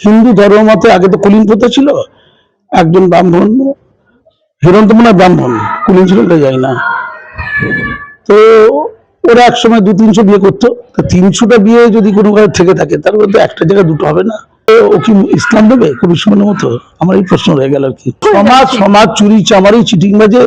হিন্দু ধর্ম মতে আগে তো কুলীন প্রথা ছিল, একজন ব্রাহ্মণ হিরন্ত মনে ব্রাহ্মণ, কুলীন ছিল যাই না। তো ওরা এক সময় দু তিনশো বিয়ে করতো, তো তিনশোটা বিয়ে যদি কোনো কারও থেকে থাকে, তার মধ্যে একটা জায়গায় দুটো হবে না? ও কি ইসলাম দেবে? কবির সুমনের মতো? আমার এই প্রশ্ন রয়ে গেল আর কি। সমাজ সমাজ চুরি চামারি চিটিং বাজে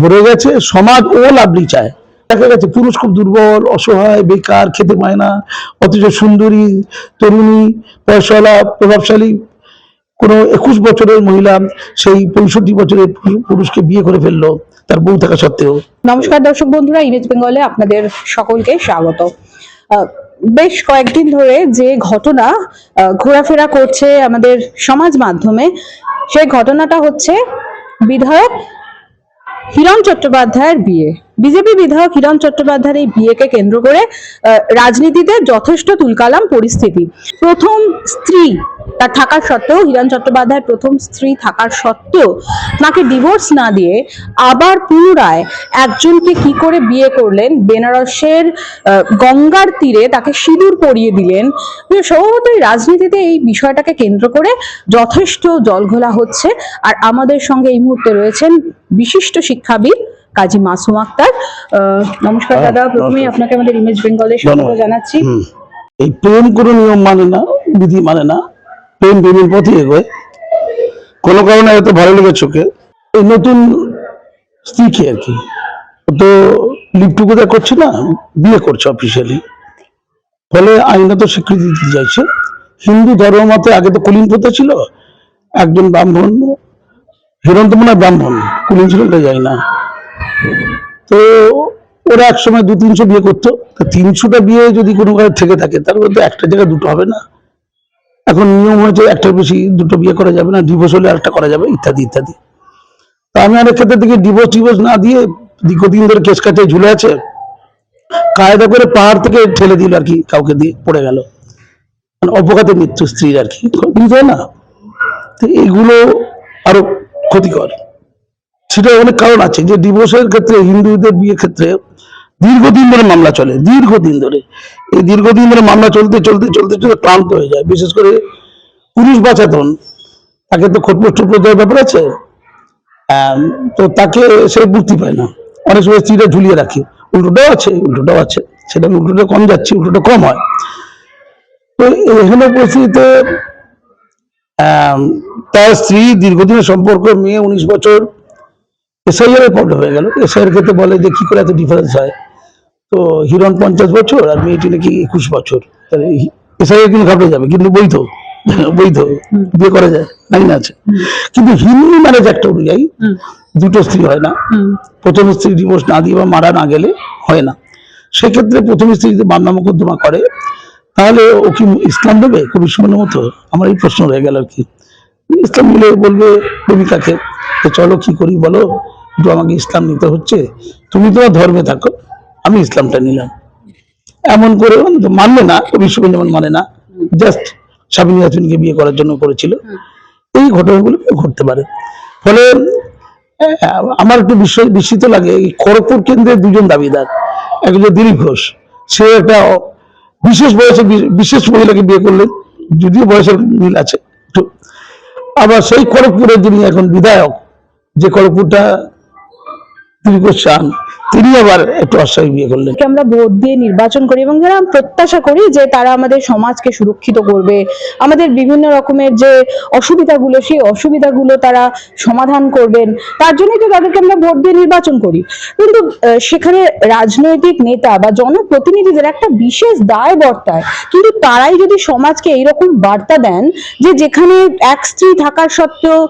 ভরে গেছে, সমাজ ও লাভলি চায়। দেখা গেছে, পুরুষ খুব দুর্বল, অসহায়, বেকার, খেতে পায় না, অথচ সুন্দরী, তরুণী, পয়সাওয়ালা, প্রভাবশালী। কোনো একুশ বছরের মহিলা সেই পঁয়ষট্টি বছরের পুরুষকে বিয়ে করে ফেলল, তার বউ থাকা সত্ত্বেও। নমস্কার দর্শক বন্ধুরা, ইমেজ বেঙ্গলে আপনাদের সকলকে স্বাগত। বেশ কয়েকদিন ধরে যে ঘটনা ঘোরাফেরা করছে আমাদের সমাজ মাধ্যমে, সেই ঘটনাটা হচ্ছে বিধায়ক হিরণ চট্টোপাধ্যায়ের বিয়ে। বিজেপি বিধায়ক হিরণ চট্টোপাধ্যায়ের এই বিয়েকে কেন্দ্র করে রাজনীতিতে যথেষ্ট তুলকালাম পরিস্থিতি। প্রথম স্ত্রী তার থাকার সত্ত্বেও হিরণ চট্টোপাধ্যায়ের প্রথম স্ত্রী থাকার সত্ত্বেও তাকে ডিভোর্স না দিয়ে আবার পুনরায় একজনকে কি করে বিয়ে করলেন? বেনারসের গঙ্গার তীরে তাকে সিঁদুর পরিয়ে দিলেন। কিন্তু স্বভাবতই রাজনীতিতে এই বিষয়টাকে কেন্দ্র করে যথেষ্ট জলঘোলা হচ্ছে। আর আমাদের সঙ্গে এই মুহূর্তে রয়েছেন বিশিষ্ট শিক্ষাবিদ কাজী মাসুম আক্তার। আহ, নমস্কার হ্যাঁ, দাদা প্রথমেই আপনাকে আমাদের ইমেজ বেঙ্গলে স্বাগত জানাচ্ছি। এই প্রেম কোনো নিয়ম মানে না বিধি মানে না। প্রেম প্রেমের পথে এগোয়। কোনো কারণে হয়তো ভালো লেগে চোখে এই নতুন স্ত্রীকে আর কি। তো লিভ টুগেদার করছে না, বিয়ে করছে অফিসিয়ালি ফলে আইনত স্বীকৃতি দিতে চাইছে। হিন্দু ধর্ম মতে আগে তো কুলীন প্রথা ছিল, একজন ব্রাহ্মণ হিরন্ত মনে হয় ব্রাহ্মণ, কুলিন ছিল এটা যাই না। তো ওরা এক সময় দু তিনশো বিয়ে করতো। তিনশোটা বিয়ে যদি কোনো কারও থেকে থাকে, তার মধ্যে একটা জায়গায় দুটো হবে না। এখন নিয়ম হয়েছে একটার বেশি, দুটো বিয়ে করা যাবে না ডিভোর্স হলে আরেকটা করা যাবে, ইত্যাদি ইত্যাদি। তো আমি অনেক ক্ষেত্রে দেখি ডিভোর্স টিভোর্স না দিয়ে দীর্ঘদিন ধরে কেস কাটে ঝুলে আছে, কায়দা করে পাহাড় থেকে ঠেলে দিল আর কি, কাউকে দিয়ে পড়ে গেল। মানে অপঘাতে মৃত্যু স্ত্রীর আর কি বুঝতে না? তো এইগুলো আরও ক্ষতিকর। সেটা অনেক কারণ আছে, যে ডিভোর্সের ক্ষেত্রে হিন্দুদের বিয়ের ক্ষেত্রে দীর্ঘদিন ধরে মামলা চলে, দীর্ঘদিন ধরে। এই দীর্ঘদিন ধরে মামলা চলতে চলতে চলতে চলতে ক্লান্ত হয়ে যায়। বিশেষ করে পুরুষ বাঁচাতন, তাকে তো টোটপোট দেওয়ার ব্যাপার আছে? তো তাকে সে মুক্তি পায় না। অনেক সময় স্ত্রীরা ঝুলিয়ে রাখে। উল্টোটাও আছে উল্টোটাও আছে। সেটা আমি উল্টোটা কম যাচ্ছি, উল্টোটা কম হয়। তো এখানে পরিস্থিতিতে তার স্ত্রী দীর্ঘদিনের সম্পর্ক, মেয়ে উনিশ বছর, এসআইআর প্রবলেম হয়ে গেল। এসআইআর ক্ষেত্রে বলে যে, কি করে এত ডিফারেন্স হয়? তো হিরণ পঞ্চাশ বছর আর মেয়েটি নাকি একুশ বছর। তাহলে কিন্তু ঘাবড়ে যাবে কিন্তু বৈধ। বৈধ। বিয়ে করা যায় আইন আছে। কিন্তু হিন্দু ম্যারেজ একটা অনুযায়ী দুটো স্ত্রী হয় না। প্রথম স্ত্রী ডিভোর্স না দিয়ে বা মারা না গেলে হয় না। সেক্ষেত্রে প্রথম স্ত্রী যদি মামলা মোকদ্দমা করে তাহলে ও কি ইসলাম দেবে? কবি সুমনের মতো। আমার এই প্রশ্ন রয়ে গেল আর কি। ইসলাম মিলে বলবে প্রেমিকাকে চলো কি করি বলো? একটু আমাকে ইসলাম নিতে হচ্ছে। তুমি তোমার ধর্মে থাকো। আমি ইসলামটা নিলাম। এমন করে মানে মানবে না কবির সুমন যেমন মানে না। জাস্ট সাবিনী ইয়াসমিনকে বিয়ে করার জন্য করেছিল। এই ঘটনাগুলো ঘটতে পারে। ফলে আমার একটু বিস্ময়, বিস্মিত লাগে, এই খড়গপুর কেন্দ্রের দুজন দাবিদার। একজন দিলীপ ঘোষ। সে একটা বিশেষ বয়সে বিশেষ মহিলাকে বিয়ে করলেন। যদিও বয়সের মিল আছে আবার সেই খড়গপুরের যিনি এখন বিধায়ক, যে খড়গপুরটা দিলীপ ঘোষ চান তিনি আবার একটু অস্বাভাবিক বিয়ে করলেন। আমরা ভোট দিয়ে নির্বাচন করি এবং যারা প্রত্যাশা করি যে তারা আমাদের সমাজকে সুরক্ষিত করবে, আমাদের বিভিন্ন রকমের যে অসুবিধাগুলো, সেই অসুবিধাগুলো তারা সমাধান করবেন, তার জন্যই তো তাদেরকে আমরা ভোট দিয়ে নির্বাচন করি। কিন্তু সেখানে রাজনৈতিক নেতা বা জনপ্রতিনিধিদের একটা বিশেষ দায় বর্তায়। কিন্তু তারাই যদি সমাজকে এইরকম বার্তা দেন যে যেখানে এক স্ত্রী থাকার সত্ত্বেও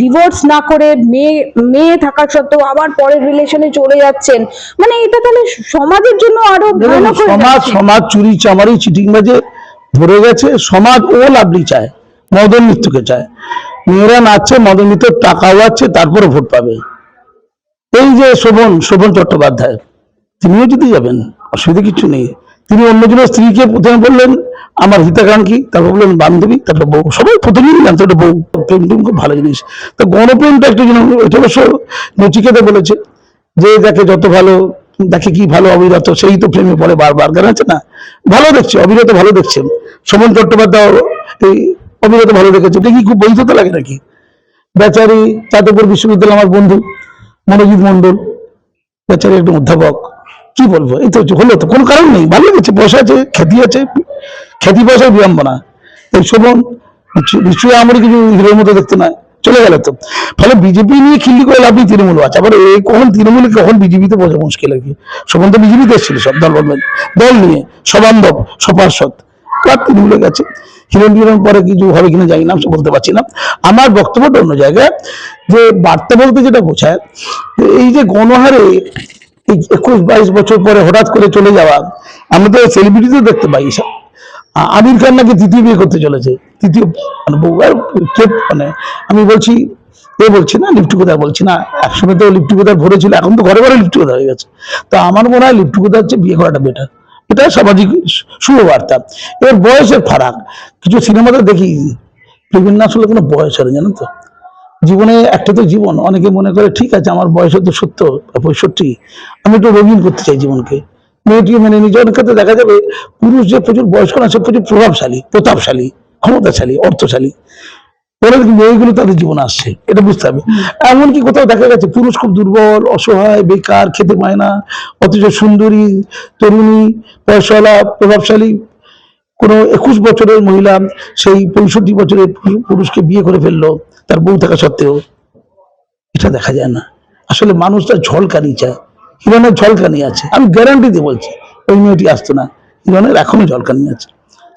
ডিভোর্স না করে, মেয়ে মেয়ে থাকার সত্ত্বেও আবার পরের রিলেশনে চলে যাচ্ছেন মানে এটা তাহলে সমাজের জন্য আরও সমাজ সমাজ চুরি চামারি চিটিং বাজে ভরে গেছে সমাজ ও লাভলি চায় মদন মৃত্যুকে চায়। মেয়েরা নাচছে মদন মৃত্যুর টাকা আছে তারপরে ভোট পাবে। এই যে শোভন শোভন চট্টোপাধ্যায় তিনিও যদি যাবেন অসুবিধা কিছু নেই। তিনি অন্যজনের স্ত্রীকে প্রথমে বললেন আমার হিতাকাঙ্ক্ষী তারপর বললেন বান্ধবী তারপর বউ। সবাই প্রথমেই জানতো ওটা বউ। প্রেম টেম খুব ভালো জিনিস। তো গণপ্রেমটা একটা এটা অবশ্য নচিকেতা বলেছে। যে দেখে যত ভালো, দেখে কি ভালো অবিরত সেই তো প্রেমে পড়ে বারবার। গান আছে না? ভালো দেখছে অবিরত ভালো দেখছে। শোভন চট্টোপাধ্যায় এই অভিজ্ঞতা ভালো দেখেছে। এটা কি খুব বৈধতা লাগে নাকি? বেচারি যাদবপুর বিশ্ববিদ্যালয় আমার বন্ধু, মনোজিৎ মন্ডল বেচারি একজন অধ্যাপক। কি বলব? এই তো হলো তো, কোনো কারণ নেই। ভালো লেগেছে, পয়সা আছে, খ্যাতি আছে, খ্যাতি পয়সার বিড়ম্বনা। এই শোভন নিশ্চয়ই আমার কিছু হিরোর মতো দেখতে নয় চলে গেল তো। ফলে বিজেপি নিয়ে খিল্লি করে লাভ নেই তৃণমূল আছে আবার এই কখন তৃণমূল কখন বিজেপিতে বোঝা মুশকিল আর কি? শোভন বিজেপিতে এসেছিল সব দল দল নিয়ে, সবান্ধব সপার্ষদ আর তৃণমূলে গেছে। হিরণ হিরণ পরে কিছু হবে কিনা জানি না, আমি বলতে পারছি না। আমার বক্তব্যটা অন্য জায়গায়, যে বার্তা বলতে যেটা বোঝায় এই যে গণহারে একুশ বাইশ বছর পরে হঠাৎ করে চলে যাওয়া, আমরা তো সেলিব্রিটিতেও দেখতে পাই এসব। আমির খান নাকি তৃতীয় বিয়ে করতে চলেছে। তৃতীয় মানে মানে আমি বলছি এ বলছি না লিপ্টুকোদার বলছি না একসময় তো লিপ্টুকোদার ভরে ছিল এখন তো ঘরে ঘরে লিপ্টুকোদার হয়ে গেছে। তো আমার মনে হয় লিপ্টুকোদার হচ্ছে বিয়ে করাটা বেটার এটা সামাজিক শু- শুভ বার্তা এর বয়সের ফারাক। কিছু সিনেমাতে দেখি বিভিন্ন আসলে কোনো বয়স হয় না, জানেন তো? জীবনে একটা তো জীবন অনেকে মনে করে ঠিক আছে আমার বয়স হয়তো সত্তর পঁয়ষট্টি আমি একটু রঙিন করতে চাই জীবনকে। মেয়েটিকে মানে নিজের ক্ষেত্রে দেখা যাবে পুরুষ যে প্রচুর বয়স্ক না, সে প্রচুর প্রভাবশালী, প্রতাপশালী, ক্ষমতাশালী, অর্থশালী। মেয়েগুলো তাদের জীবনে আসছে, এটা বুঝতে হবে। এমনকি কোথাও দেখা গেছে, পুরুষ খুব দুর্বল, অসহায়, বেকার, খেতে পায় না, অথচ সুন্দরী, তরুণী, পয়সাওয়ালা, প্রভাবশালী। কোনো একুশ বছরের মহিলা সেই পঁয়ষট্টি বছরের পুরুষকে বিয়ে করে ফেলল, তার বউ থাকা সত্ত্বেও। এটা দেখা যায় না। আসলে মানুষটা ঝলকানি চায়। হিরণের ঝলকানি আছে। আমি গ্যারান্টি দিয়ে বলছি, ওই মেয়েটি আসতো না। হিরণের এখনও ঝলকানি আছে।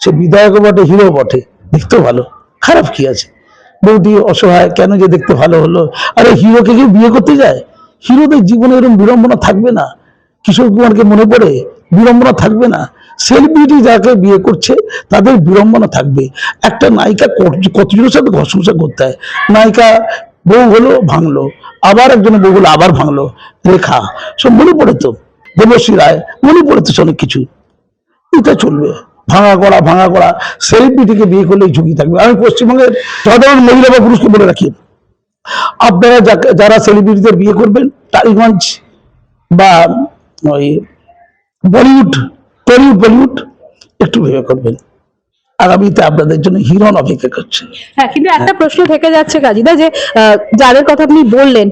সে বিধায়ক বটে হিরো বটে, দেখতেও ভালো। খারাপ কি আছে? বউটি অসহায়, কেন যে দেখতে ভালো হলো? আরে হিরোকে কেউ বিয়ে করতে যায়? হিরোদের জীবনে এরকম বিড়ম্বনা থাকবে না? কিশোর কুমারকে মনে পড়ে? বিড়ম্বনা থাকবে না? সেলিব্রিটি যাকে বিয়ে করছে, তাদের বিড়ম্বনা থাকবে। একটা নায়িকা কত- কতজনের সাথে ঘর করতে হয়? নায়িকা বউ হলো, ভাঙলো। আবার একজনের বউ হলো, আবার ভাঙলো। রেখা, সব মনে পড়ে তো। দেবশ্রী রায়, মনে পড়ে তো অনেক কিছু। এটা চলবে। ভাঙা করা ভাঙা করা সেলিব্রিটিকে বিয়ে করলে ঝুঁকি থাকবে। আমি পশ্চিমবঙ্গের সাধারণ মহিলা বা পুরুষকে বলে রাখি। আপনারা যারা সেলিব্রিটিদের বিয়ে করবেন, টালিগঞ্জ বা ওই বলিউড, টলিউড, বলিউড, একটু ভেবে করবেন। আগামীতে আপনাদের জন্য হিরণ অপেক্ষা করছে। হ্যাঁ কিন্তু একটা প্রশ্ন থেকে যাচ্ছে কাজীদা যে যাদের কথা আপনি বললেন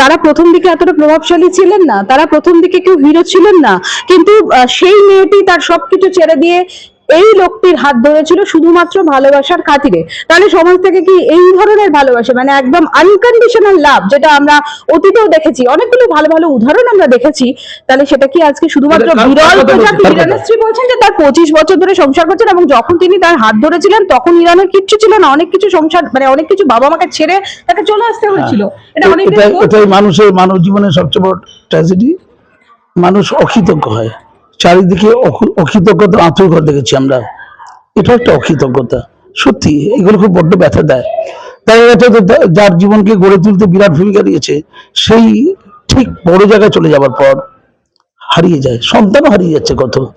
তারা প্রথম দিকে এতটা প্রভাবশালী ছিলেন না, তারা প্রথম দিকে কেউ হিরো ছিলেন না, কিন্তু সেই মেয়েটি তার সবকিছু ছেড়ে দিয়ে এই লোকটির হাত ধরেছিল শুধুমাত্র ভালোবাসার খাতিরে। তাহলে সমাজ থেকে কি এই ধরনের ভালোবাসা মানে একদম আনকন্ডিশনাল লাভ যেটা আমরা অতীতেও দেখেছি অনেকগুলো ভালো ভালো উদাহরণ আমরা দেখেছি তাহলে সেটা কি আজকে শুধুমাত্র বিরল? প্রজাতি স্ত্রী বলছেন যে তার পঁচিশ বছর ধরে সংসার করছেন এবং যখন তিনি তার হাত ধরেছিলেন তখন ইরানের কিচ্ছু ছিল না অনেক কিছু সংসার মানে অনেক কিছু বাবা মাকে ছেড়ে তাকে চলে আসতে হয়েছিল। এটা অনেক এটাই মানুষের মানব জীবনের সবচেয়ে বড় ট্র্যাজেডি মানুষ অকৃতজ্ঞ হয়। চারিদিকে অকৃ- অকৃতজ্ঞতা আঁতুর ঘর দেখেছি আমরা। এটা একটা অকৃতজ্ঞতা। সত্যি এগুলো খুব বড্ড ব্যথা দেয়। তাই এটা তো যার জীবনকে গড়ে তুলতে বিরাট ভূমিকা দিয়েছে সেই ঠিক বড় জায়গায় চলে যাবার পর হারিয়ে যায়। সন্তানও হারিয়ে যাচ্ছে কত।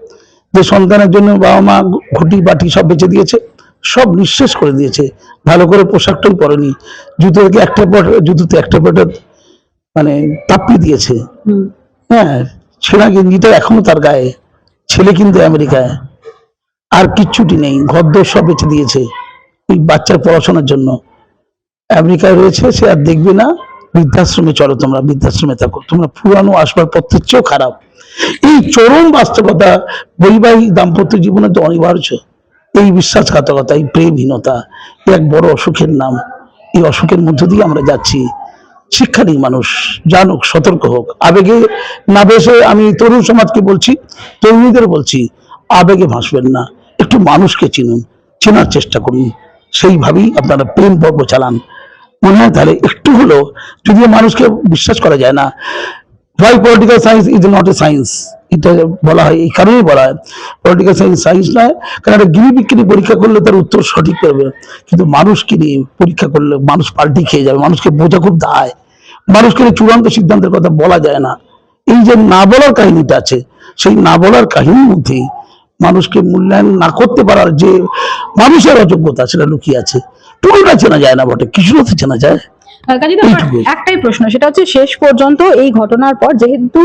যে সন্তানের জন্য বাবা মা ঘটি বাটি সব বেঁচে দিয়েছে সব নিঃশেষ করে দিয়েছে। ভালো করে পোশাকটাই পরেনি। জুতো থেকে একটা পর জুতোতে একটা পর মানে তাপ্পি দিয়েছে। হ্যাঁ ছেঁড়া গেঞ্জিটা এখনও তার গায়ে। ছেলে কিন্তু আমেরিকায় আর কিচ্ছুটি নেই ঘরদোর সব বেঁচে দিয়েছে ওই বাচ্চার পড়াশোনার জন্য। আমেরিকায় রয়েছে, সে আর দেখবে না। বৃদ্ধাশ্রমে চলো তোমরা, বৃদ্ধাশ্রমে থাকো। তোমরা পুরানো আসবার আসবাবপত্রের চেয়েও খারাপ। এই চরম বাস্তবতা, বৈবাহিক দাম্পত্য জীবনে তো অনিবার্য। এই বিশ্বাসঘাতকতা, এই প্রেমহীনতা এক বড় অসুখের নাম। এই অসুখের মধ্য দিয়ে আমরা যাচ্ছি। শিক্ষা নেই মানুষ, জানুক, সতর্ক হোক। আবেগে না বেসে আমি তরুণ সমাজকে বলছি, তরুণীদের বলছি, আবেগে ভাসবেন না। একটু মানুষকে চিনুন, চেনার চেষ্টা করুন। সেইভাবেই আপনারা প্রেম পর্ব চালান। মনে হয় তাহলে একটু হলো যদিও মানুষকে বিশ্বাস করা যায় না why political science is not a science এটা বলা হয়, এই কারণেই বলা হয়। পলিটিক্যাল সায়েন্স সায়েন্স নয়। কারণ একটা গিরি বিক্রি পরীক্ষা করলে তার উত্তর সঠিক পাবে। কিন্তু মানুষকে নিয়ে পরীক্ষা করলে? মানুষ পাল্টি খেয়ে যাবে। মানুষকে বোঝা খুব দায়। মানুষকে চূড়ান্ত সিদ্ধান্তের কথা বলা যায় না। এই যে না বলার কাহিনীটা আছে, সেই না বলার কাহিনীর মধ্যেই মানুষকে মূল্যায়ন না করতে পারার যে মানুষের অযোগ্যতা, সেটা লুকিয়ে আছে। টুকুটা চেনা যায় না বটে। কিছুটা চেনা যায়। কাজে একটাই প্রশ্ন সেটা হচ্ছে শেষ পর্যন্ত এই ঘটনার পর যেহেতু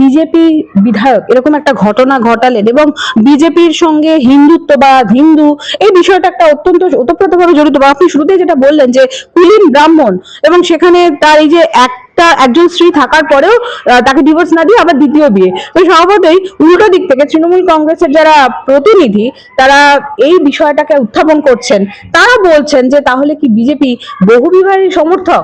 বিজেপি বিধায়ক এরকম একটা ঘটনা ঘটালেন এবং বিজেপির সঙ্গে হিন্দুত্ব বা হিন্দু এই বিষয়টা একটা অত্যন্ত ওতপ্রোতভাবে জড়িত বা আপনি শুরুতেই যেটা বললেন যে কুলিন ব্রাহ্মণ এবং সেখানে তার এই যে একটা একজন স্ত্রী থাকার পরেও তাকে ডিভোর্স না দিয়ে আবার দ্বিতীয় বিয়ে। তো স্বভাবতই উল্টো দিক থেকে তৃণমূল কংগ্রেসের যারা প্রতিনিধি, তারা এই বিষয়টাকে উত্থাপন করছেন। তারা বলছেন যে, তাহলে কি বিজেপি বহুবিবাহের সমর্থক?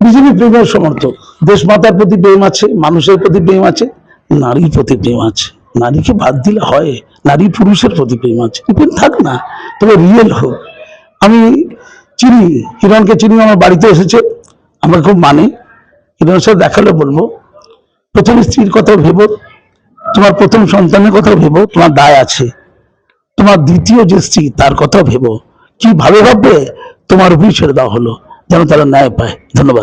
বিজেপি প্রেমের সমর্থক। দেশ মাতার প্রতি প্রেম আছে, মানুষের প্রতি প্রেম আছে, নারীর প্রতি প্রেম আছে। নারীকে বাদ দিলে হয়, নারী পুরুষের প্রতি প্রেম আছে। থাক না, তবে রিয়েল হোক। আমি চিনি, হিরণকে চিনি, আমার বাড়িতে এসেছে। আমার খুব মানি। হিরণের সাথে দেখালে বলব। প্রথম স্ত্রীর কথা ভেবো। তোমার প্রথম সন্তানের কথা ভেবো। তোমার দায় আছে। তোমার দ্বিতীয় যে স্ত্রী, তার কথা ভেবো। কি ভাবে ভাববে, তোমার উপরই ছেড়ে দেওয়া হলো, যেন তারা ন্যায় পায়। ধন্যবাদ।